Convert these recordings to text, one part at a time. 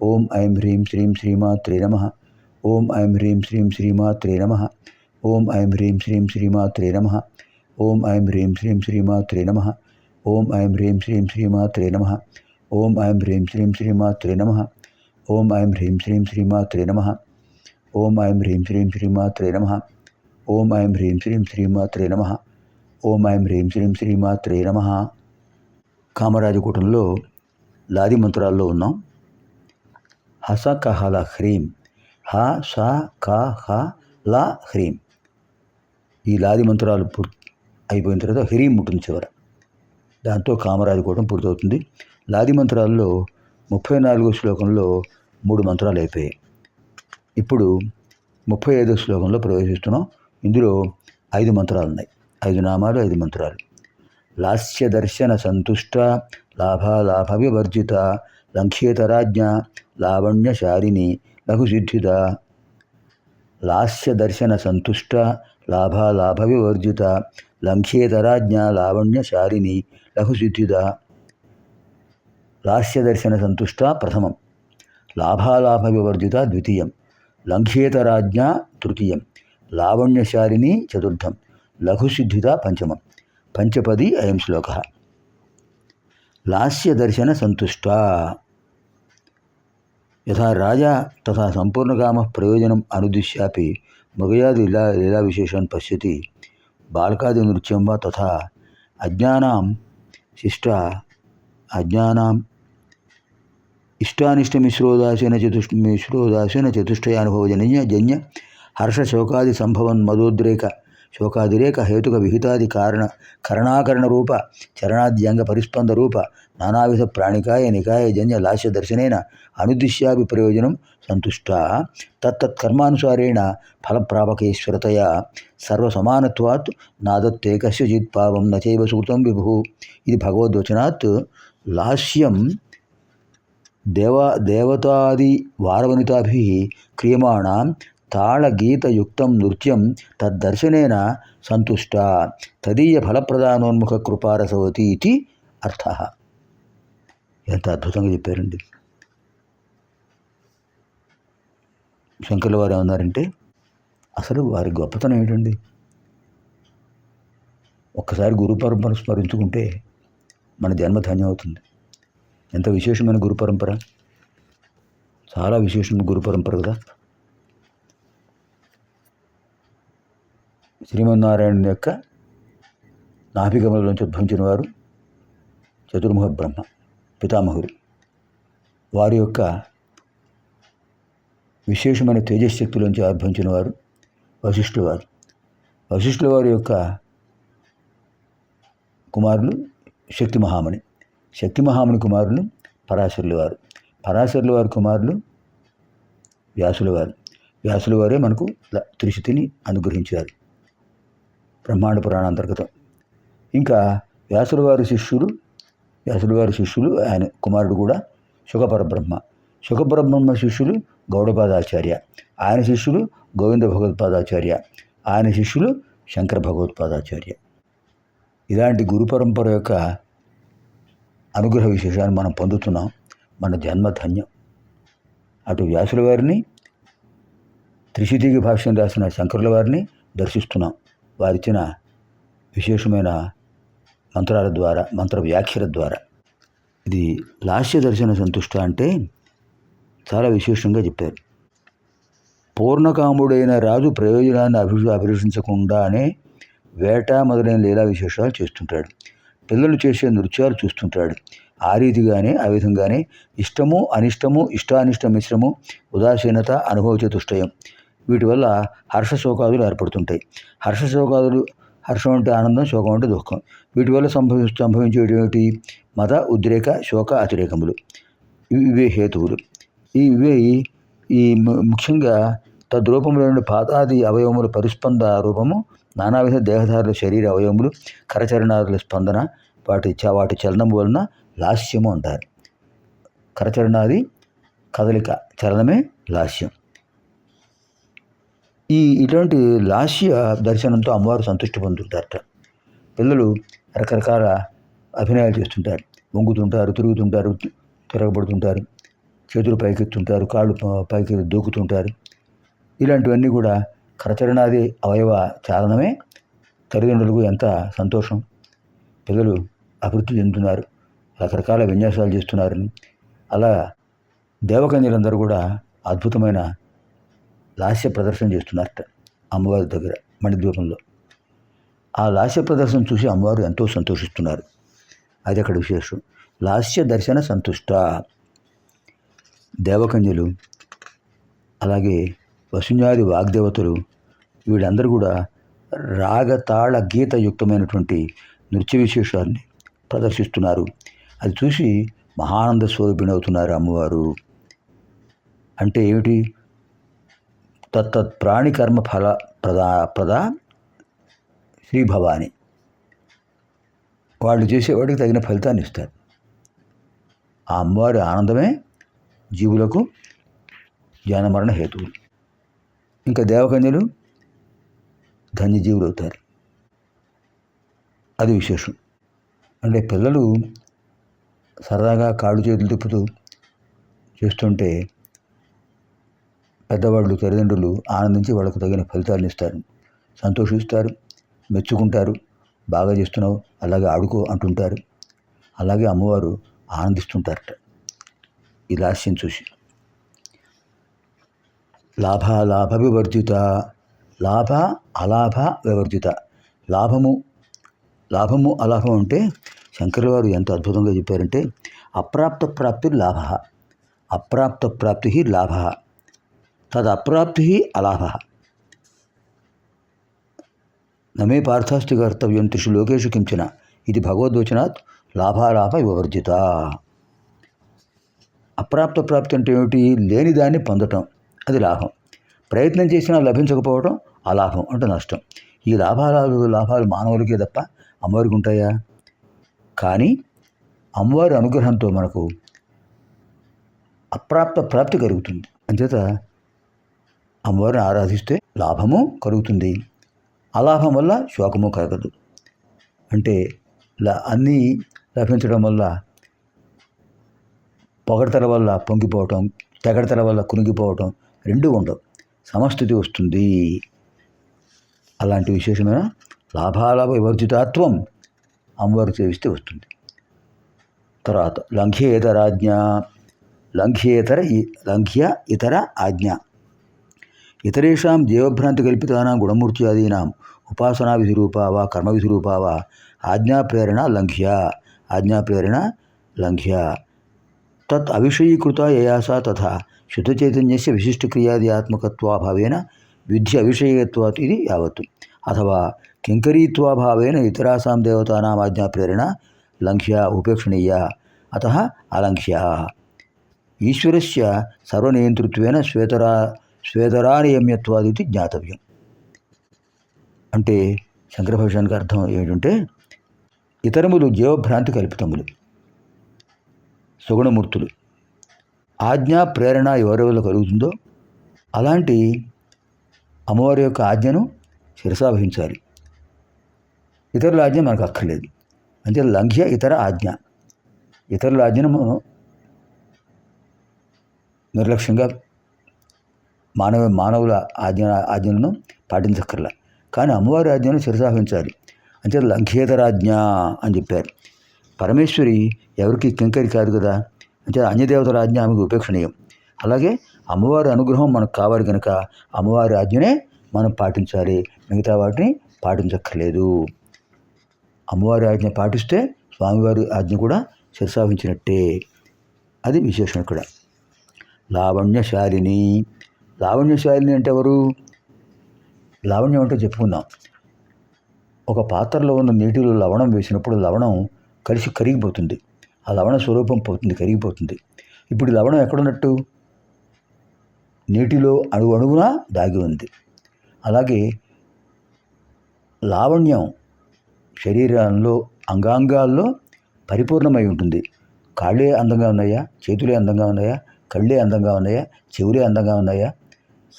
ఓం ఐం హ్రీం శ్రీం శ్రీమాత్రే నమ ఓం ఐం హ్రీం శ్రీం శ్రీమాత్రే నమ ఓం ఐం హ్రీం శ్రీం శ్రీమాత్రే నమ ఓం ఐం హ్రీం శ్రీం శ్రీమాత్రే నమ ఓం ఐం హ్రీం శ్రీం శ్రీమాత్రే నమ ఓం ఐం హ్రీం శ్రీం శ్రీమాత్రే నమ ఓం ఐం హ్రీం శ్రీం శ్రీమాత్రే నమ ఓం ఐం హ్రీం శ్రీం శ్రీమాత్రే నమ ఓం ఐం హ్రీం శ్రీం శ్రీమాత్రే నమ ఓం ఐం హ్రీం శ్రీం శ్రీమాత్రే నమ కామరాజకూటంలో లాది మంత్రాల్లో ఉన్నాం హసకహల హ్రీం హ స క హ ల హ్రీం. ఈ లాది మంత్రాలు అయిపోయిన తర్వాత హ్రీం ఉంటుంది చివర. దాంతో కామరాజు కూడా పూర్తవుతుంది. లాది మంత్రాల్లో ముప్పై నాలుగో శ్లోకంలో మూడు మంత్రాలు అయిపోయాయి. ఇప్పుడు ముప్పై ఐదో శ్లోకంలో ప్రవేశిస్తున్నాం. ఇందులో ఐదు మంత్రాలు ఉన్నాయి. ఐదు నామాలు ఐదు మంత్రాలు. లాస్య దర్శన సంతుష్ట లాభాలాభ వివర్జిత లంక్షేతరాజ్ఞ లావణ్యశాలిని లఘుసిద్ధిత లాస్యదర్శన సంతుష్ట లాభాలాభ వివర్జిత లంక్షేతరాజ్ఞ లావణ్యశాలిని లఘుసిద్ధిత లాస్యదర్శన సంతుష్ట ప్రథమం లాభాలాభ వివర్జిత ద్వితీయం లంక్షేతరాజ్ఞ తృతీయం లావణ్యశాలిని చతుర్థం లఘుసిద్ధిత పంచమం పంచపది అయం శ్లోక. లాస్యదర్శన సంతుష్ట యథా రాజా తథా సంపూర్ణకామ ప్రయోజనం అనుదిశ్యాపి మృగయాది లీలా లీలా విశేషాన్ని పశ్యతి. బాలకాది నృత్యం వా తథా అజ్ఞానం శిష్ట అజ్ఞానం ఇష్టానిష్ట ఇష్టానిష్టమిశ్రోదాసేన చతుష్ మిశ్రోదాసేన చతుష్టయానుభవజన్య జన్య హర్ష శోకాది సంభవన్ మదోద్రేక ಶೋಕಾದಿರೇಕ ಹೇತುಕ ವಿಹಿತಾದಿ ಕಾರಣ ಕರಣಾಕರಣ ರೂಪ ಚರಣಾದ್ಯಂಗ ಪರಿಸ್ಪಂದ ರೂಪ ನಾನಾವಿಧ ಪ್ರಾಣಿಕಾಯ ನಿಕಾಯ ಜನ್ಯ ಲಾಸ್ಯ ದರ್ಶನೇನ ಅನುದಿಶ್ಯಾಪಿ ಪ್ರಯೋಜನ ಸಂತುಷ್ಟ ತತ್ತತ್ ಕರ್ಮಾನುಸಾರೇಣ ಫಲಪ್ರಾಪಕೇಶ್ವರತೆಯ ಸರ್ವಸಮಾನತ್ವಾತ್ ನಾದತ್ತೇ ಕಸ್ಯಚಿತ್ ಪಾಪಂ ನಚೈವ ಸುಕೃತಂ ವಿಭು ఇది భగవద్వచనాత్ లాస్యం దేవ దేవతాది వారవనితాభి క్రియమాణ తాళగీతయుక్తం నృత్యం తద్దర్శనేన సంతుష్ట. తదీయ ఫలప్రదానోన్ముఖ కృపారసవతి ఇది అర్థ. ఎంత అద్భుతంగా చెప్పారండి. శంకర్ల వారు ఏమన్నారంటే అసలు వారి గొప్పతనం ఏంటండి ఒక్కసారి గురు పరంపర స్మరించుకుంటే మన జన్మ ధన్యం అవుతుంది. ఎంత విశేషమైన గురు పరంపర? చాలా విశేషమైన గురు పరంపర కదా. శ్రీమన్నారాయణ యొక్క నాభికమలోంచి ఉద్భవించిన వారు చతుర్ముఖ బ్రహ్మ పితామహుడు. వారి యొక్క విశేషమైన తేజశక్తిలోంచి ఆవిర్భవించిన వారు వశిష్ఠుల వారు వశిష్ఠుల వారి యొక్క కుమారులు శక్తి మహామణి శక్తి మహామణి కుమారులు పరాశరుల వారు పరాశరుల వారి కుమారులు వ్యాసుల వారు వ్యాసుల వారే మనకు త్రిశతిని అనుగ్రహించారు. బ్రహ్మాండ పురాణ అంతర్గతం. ఇంకా వ్యాసుల వారి శిష్యులు వ్యాసుల వారి శిష్యులు ఆయన కుమారుడు కూడా శుకపరబ్రహ్మ. శుకపరబ్రహ్మ శిష్యులు గౌడపాదాచార్య. ఆయన శిష్యులు గోవింద భగవత్పాదాచార్య. ఆయన శిష్యులు శంకర భగవత్పాదాచార్య. ఇలాంటి గురు పరంపర యొక్క అనుగ్రహ విశేషాన్ని మనం పొందుతున్నాం. మన జన్మధన్యం అటు వ్యాసుల వారిని త్రిశితికి భాష్యం రాసిన శంకరుల వారిని దర్శిస్తున్నాం. వారిచ్చిన విశేషమైన మంత్రాల ద్వారా మంత్ర వ్యాఖ్యల ద్వారా. ఇది లాస్య దర్శన సంతుష్ట అంటే చాలా విశేషంగా చెప్పారు. పూర్ణకాముడైన రాజు ప్రయోజనాన్ని అభి అభిలషించకుండానే వేట మొదలైన లీలా విశేషాలు చేస్తుంటాడు. పిల్లలు చేసే నృత్యాలు చూస్తుంటాడు. ఆ రీతిగానే ఆ విధంగానే ఇష్టము అనిష్టము ఇష్టానిష్ట మిశ్రము ఉదాసీనత అనుభవ చతుష్టయం వీటి వల్ల హర్ష శోకాదులు ఏర్పడుతుంటాయి. హర్ష శోకాదులు హర్షం అంటే ఆనందం శోకం అంటే దుఃఖం. వీటి వల్ల సంభవి సంభవించేటి మత ఉద్రేక శోక అతిరేకములు. ఇవి ఇవే హేతువులు. ఇవి ఈ ము- ముఖ్యంగా తద్రూపంలో నుండి పాదాది అవయవముల పరిస్పంద రూపము నానావిధ దేహధారుల శరీర అవయవములు కరచరణాదుల స్పందన వాటి చ వాటి చలనం వలన లాస్యము అంటారు. కరచరణాది కదలిక చలనమే లాస్యం. ఈ ఇటువంటి లాస్య దర్శనంతో అమ్మవారు సంతృష్టి పొందుతుంటారట పిల్లలు రకరకాల అభినయాలు చేస్తుంటారు. వంగుతుంటారు తిరుగుతుంటారు తిరగబడుతుంటారు చేతులు పైకెత్తుంటారు కాళ్ళు పైకి దూకుతుంటారు. ఇలాంటివన్నీ కూడా కరచరణాది అవయవ చాలనమే తల్లిదండ్రులకు ఎంత సంతోషం. పిల్లలు అభివృద్ధి చెందుతున్నారు రకరకాల విన్యాసాలు చేస్తున్నారని. అలా దేవకన్యలందరూ కూడా అద్భుతమైన లాస్య ప్రదర్శన చేస్తున్నారట అమ్మవారి దగ్గర మణిద్వీపంలో. ఆ లాస్య ప్రదర్శన చూసి అమ్మవారు ఎంతో సంతోషిస్తున్నారు. అది అక్కడ విశేషం. లాస్య దర్శన సంతుష్ట. దేవకన్యలు అలాగే వసుంజాది వాగ్దేవతలు వీళ్ళందరూ కూడా రాగతాళ గీతయుక్తమైనటువంటి నృత్య విశేషాన్ని ప్రదర్శిస్తున్నారు. అది చూసి మహానంద స్వరూపిణవుతున్నారు అమ్మవారు. అంటే ఏమిటి? తత్తత్ ప్రాణికర్మ ఫల ప్రదా ప్రదా శ్రీ భవాని. వాళ్ళు చేసేవాడికి తగిన ఫలితాన్ని ఇస్తారు. ఆ అమ్మవారి ఆనందమే జీవులకు జ్ఞానమరణ హేతువులు ఇంకా దేవకన్యలు ధన్యజీవులు అవుతారు. అది విశేషం. అంటే పిల్లలు సరదాగా కాళ్ళు చేతులు తిప్పుతూ చేస్తుంటే పెద్దవాళ్ళు తల్లిదండ్రులు ఆనందించి వాళ్ళకు తగిన ఫలితాలను ఇస్తారు. సంతోషిస్తారు మెచ్చుకుంటారు బాగా చేస్తున్నావు అలాగే ఆడుకో అంటుంటారు. అలాగే అమ్మవారు ఆనందిస్తుంటారట. ఈ లాస్యం చూసి. లాభ లాభ వివర్జిత లాభ అలాభ వివర్జిత. లాభము లాభము అలాభం అంటే శంకర్ వారు ఎంత అద్భుతంగా చెప్పారంటే అప్రాప్త ప్రాప్తి లాభ. అప్రాప్త ప్రాప్తి లాభ. తదప్రాప్తి అలాభ నమే పార్థాస్తి కర్తవ్యం త్రిషు లోకేషు కించిన. ఇది భగవద్వచనాత్ లాభాలాభ వివర్జిత. అప్రాప్త ప్రాప్తి అంటే ఏమిటి? లేని దాన్ని పొందటం. అది లాభం. ప్రయత్నం చేసినా లభించకపోవడం అలాభం అంటే నష్టం. ఈ లాభాలు లాభాలు మానవులకే తప్ప అమ్మవారికి ఉంటాయా? కానీ అమ్మవారి అనుగ్రహంతో మనకు అప్రాప్త ప్రాప్తి కలుగుతుంది. అంచేత అమ్మవారిని ఆరాధిస్తే లాభము కలుగుతుంది. అలాభం వల్ల శోకము కలగదు. అంటే అన్నీ లభించడం వల్ల పొగడతల వల్ల పొంగిపోవటం తెగడతల వల్ల కునిగిపోవటం రెండూ ఉండవు. సమస్థితి వస్తుంది. అలాంటి విశేషమైన లాభాలాభ వివర్జితత్వం అమ్మవారు సేవిస్తే వస్తుంది. తర్వాత లంఘ్యేతరాజ్ఞ లంఘ్యేతర లంఘ్య ఇతర ఆజ్ఞ. ఇతరేషాం జీవభ్రాంతి కల్పితానాం గుణమూర్త్యాదీనాం. ఉపాసనా విధిరూపా వా కర్మ విధిరూపా వా ఆజ్ఞాప్రేరణ లంఘ్య ఆజ్ఞాప్రేరణ లంఘ్య. తత్ అవిషయీకృత యయాస తథా శుద్ధచైతన్యస్య విశిష్టక్రియాది ఆత్మకత్వాభావేన విద్య అవిషయత్వాత్ ఇది యావత్తు. అథవా కింకరీత్వాభావేన ఇతరాసాం దేవతానాం ఆజ్ఞాప్రేరణ లంఘ్య ఉపేక్షణీయ అత అలంఘ్య ఈశ్వరస్య సర్వనియంతృత్వేన శ్వేతరా శ్వేతరానియమ్యత్వాదితి జ్ఞాతవ్యం. అంటే శంకర భవిష్యానికి అర్థం ఏమిటంటే ఇతరములు జీవభ్రాంతి కల్పితములు సుగుణమూర్తులు. ఆజ్ఞ ప్రేరణ ఎవరెవరిలో కలుగుతుందో అలాంటి అమ్మవారి యొక్క ఆజ్ఞను శిరసావహించాలి ఇతరుల ఆజ్ఞ మనకు అక్కర్లేదు. అంటే లంఘ్య ఇతర ఆజ్ఞ. ఇతరుల ఆజ్ఞను మనం నిర్లక్ష్యంగా మానవ మానవుల ఆజ్ఞ ఆజ్ఞలను పాటించక్కర్లా. కానీ అమ్మవారి ఆజ్ఞను శిరసావహించాలి. అంటే లంఘేతరాజ్ఞ అని చెప్పారు. పరమేశ్వరి ఎవరికి కింకరి కాదు కదా. అంటే అన్యదేవతల ఆజ్ఞ ఆమెకు ఉపేక్షణీయం. అలాగే అమ్మవారి అనుగ్రహం మనకు కావాలి కనుక అమ్మవారి ఆజ్ఞనే మనం పాటించాలి. మిగతా వాటిని పాటించక్కర్లేదు. అమ్మవారి ఆజ్ఞ పాటిస్తే స్వామివారి ఆజ్ఞ కూడా శిరసావహించినట్టే. అది విశేషం ఇక్కడ. లావణ్యశాలిని లావణ్యశాలిని అంటే ఎవరు? లావణ్యం అంటే చెప్పుకుందాం. ఒక పాత్రలో ఉన్న నీటిలో లవణం వేసినప్పుడు లవణం కలిసి కరిగిపోతుంది. ఆ లవణ స్వరూపం పోతుంది కరిగిపోతుంది. ఇప్పుడు లవణం ఎక్కడున్నట్టు? నీటిలో అణువు అణువున దాగి ఉంది. అలాగే లావణ్యం శరీరంలో అంగాంగాల్లో పరిపూర్ణమై ఉంటుంది. కాళ్ళే అందంగా ఉన్నాయా? చేతులే అందంగా ఉన్నాయా? కళ్ళే అందంగా ఉన్నాయా? చెవులే అందంగా ఉన్నాయా?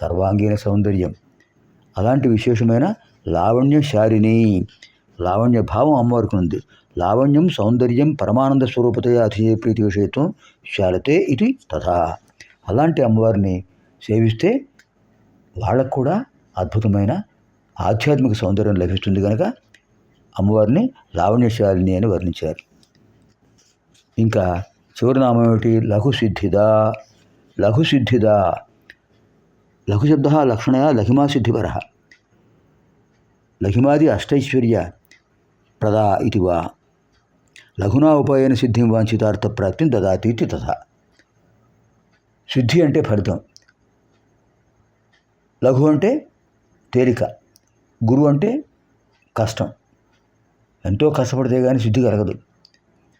సర్వాంగీణ సౌందర్యం. అలాంటి విశేషమైన లావణ్యశారిణి లావణ్య భావం అమ్మవారికి ఉంది. లావణ్యం సౌందర్యం పరమానంద స్వరూపతయ అతిశయ ప్రీతి విషయత్వం శాలతే ఇది తథా. అలాంటి అమ్మవారిని సేవిస్తే వాళ్ళకు కూడా అద్భుతమైన ఆధ్యాత్మిక సౌందర్యం లభిస్తుంది కనుక అమ్మవారిని లావణ్యశాలిని అని వర్ణించారు. ఇంకా చివరి నామం ఏమిటి? లఘు సిద్ధిదా లఘుశబ్ద లక్షణ లఘు లఘిమా సిద్ధిపర లఘిమాది అష్టైశ్వర్య ప్రదా ఇది వా లఘునా ఉపాయన సిద్ధిం వాంఛితార్థ ప్రాప్తిని దదాతి ఇది తథా సిద్ధి అంటే ఫలితం। లఘు అంటే తేలిక। గురువు అంటే కష్టం। ఎంతో కష్టపడితే కానీ సిద్ధి కలగదు।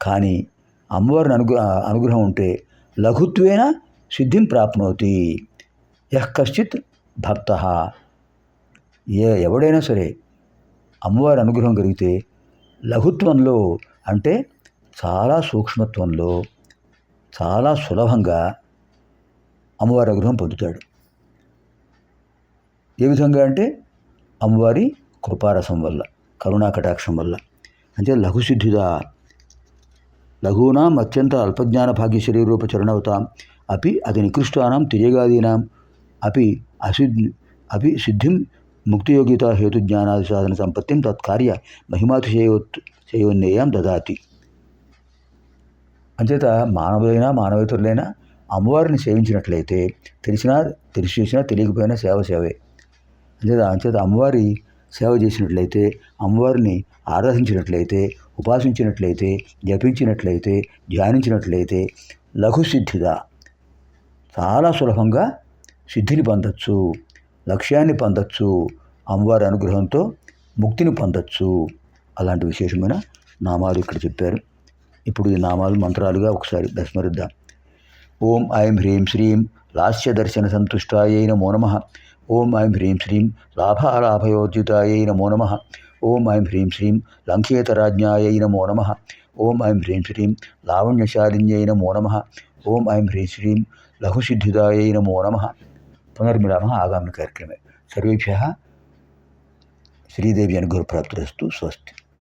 కానీ అమ్మవారిని అనుగ్ర అనుగ్రహం ఉంటే లఘుత్వేన సిద్ధిం ప్రాప్నోతి। యః కశ్చిత్ భక్త. ఏ ఎవడైనా సరే అమ్మవారి అనుగ్రహం కలిగితే లఘుత్వంలో అంటే చాలా సూక్ష్మత్వంలో చాలా సులభంగా అమ్మవారి అనుగ్రహం పొందుతాడు. ఏ విధంగా అంటే అమ్మవారి కృపారసం వల్ల కరుణా కటాక్షం వల్ల. అంటే లఘుసిద్ధిదా. లఘూనాం అత్యంత అల్పజ్ఞాన భాగ్య శరీరూప చరణవతాం అపి అతి నికృష్టానం తిజగాదీనాం అపి అసిద్ధి అపి సిద్ధిం ముక్తియోగిత హేతు జ్ఞానాది సాధన సంపత్తిం తత్కార్య మహిమాతిశయోత్ శయోన్నేయం దదాతి. అంచేత మానవులైనా మానవేతరులైనా అమ్మవారిని సేవించినట్లయితే తెలిసినా తెలిసి చేసినా తెలియకపోయినా సేవ సేవే. అంచేత అంచేత అమ్మవారి సేవ చేసినట్లయితే అమ్మవారిని ఆరాధించినట్లయితే ఉపాసించినట్లయితే జపించినట్లయితే ధ్యానించినట్లయితే లఘుసిద్ధిగా చాలా సులభంగా సిద్ధిని పొందొచ్చు లక్ష్యాన్ని పొందొచ్చు అమ్మవారి అనుగ్రహంతో ముక్తిని పొందొచ్చు. అలాంటి విశేషమైన నామాలు ఇక్కడ చెప్పారు. ఇప్పుడు ఈ నామాలు మంత్రాలుగా ఒకసారి దస్మరిద్దాం ఓం ఐం హ్రీం శ్రీం లాస్య దర్శన సంతుష్టాయై నమో నమ. ఓం ఐం హ్రీం శ్రీం లాభాలాభయోద్యుతాయై నమో నమ. ఓం ఐం హ్రీం శ్రీం లంకేతరాజ్ఞాయై నమో నమ. ఓం ఐం హ్రీం శ్రీం లావణ్యశాలిన్యై నమో నమ. ఓం ఐం హ్రీం శ్రీం లఘుసిద్ధిదాయై నమో నమ. पुनर्मिलामः आगामिकार्यक्रमे सर्वेभ्यः श्रीदेवी अनुग्रहप्राप्तिरस्तु स्वस्ति।